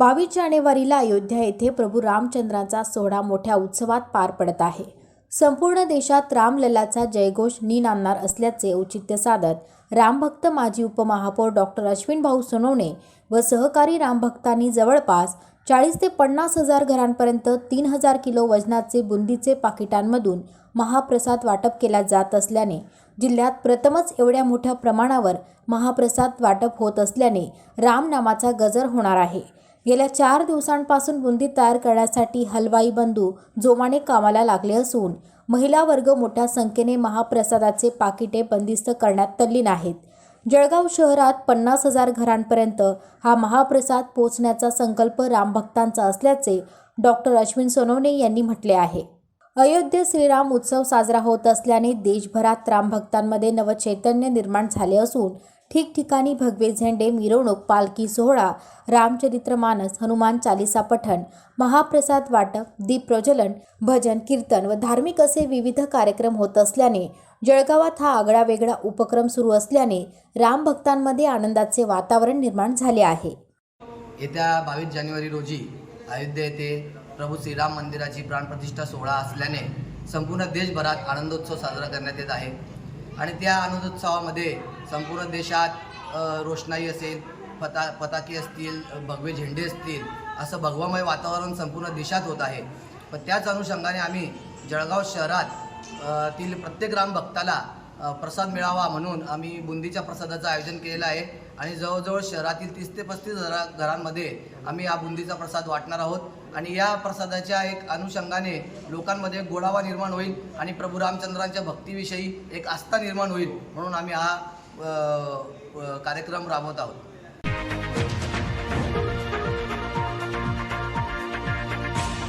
बावीस जानेवारीला अयोध्या येथे प्रभू रामचंद्रांचा सोहळा मोठ्या उत्सवात पार पडत आहे. संपूर्ण देशात रामलल्लाचा जयघोष निनादणार असल्याचे औचित्य साधत रामभक्त माजी उपमहापौर डॉक्टर अश्विन भाऊ सोनवणे व सहकारी रामभक्तांनी जवळपास चाळीस ते पन्नास हजार घरांपर्यंत तीन हजार किलो वजनाचे बुंदीचे पाकिटांमधून महाप्रसाद वाटप केला जात असल्याने जिल्ह्यात प्रथमच एवढ्या मोठ्या प्रमाणावर महाप्रसाद वाटप होत असल्याने रामनामाचा गजर होणार आहे. गेल्या चार दिवसांपासून बुंदी तयार करण्यासाठी हलवाई बंधू जोमाने कामाला लागले असून महिला वर्ग मोठ्या संख्येने महाप्रसादाचे पाकिटे बंदिस्त करण्यात तल्लीन आहेत. जळगाव शहरात पन्नास हजार घरांपर्यंत हा महाप्रसाद पोचण्याचा संकल्प रामभक्तांचा असल्याचे डॉक्टर अश्विन सोनवणे यांनी म्हटले आहे. अयोध्या श्रीराम उत्सव साजरा होत असल्याने देशभरात रामभक्तांमध्ये नवचैतन्य निर्माण झाले असून ठिकठिकाणी भगवे झेंडे मिरवणूक पालखी सोहळा रामचरित्र मानस हनुमान चालिसा पठण महाप्रसाद वाटप दीप प्रज्वलन भजन कीर्तन व धार्मिक असे विविध कार्यक्रम होत असल्याने जळगावात हा आगळा वेगळा उपक्रम सुरू असल्याने राम भक्तांमध्ये आनंदाचे वातावरण निर्माण झाले आहे. येत्या बावीस जानेवारी रोजी अयोध्या येथे प्रभू श्रीराम मंदिराची प्राणप्रतिष्ठा सोहळा असल्याने संपूर्ण देशभरात आनंदोत्सव साजरा करण्यात येत आहे. आणि त्या आनंदोत्सवामध्ये संपूर्ण देशात रोषणाई असेल पता पताके असतील भगवे झेंडे असतील असं भगवामय वातावरण संपूर्ण देशात होत आहे. पण त्याच अनुषंगाने आम्ही जळगाव शहरात तील प्रत्येक रामभक्ताला प्रसाद मिळावा म्हणून आम्ही बुंदीच्या प्रसादाचं आयोजन केलेलं आहे. आणि जवळजवळ शहरातील तीस ते पस्तीस घरा घरांमध्ये आम्ही हा बुंदीचा प्रसाद वाटणार आहोत. आणि या प्रसादाच्या एक अनुषंगाने लोकांमध्ये गोडावा निर्माण होईल आणि प्रभू रामचंद्रांच्या भक्तीविषयी एक आस्था निर्माण होईल म्हणून आम्ही हा कार्यक्रम राबवत आहोत.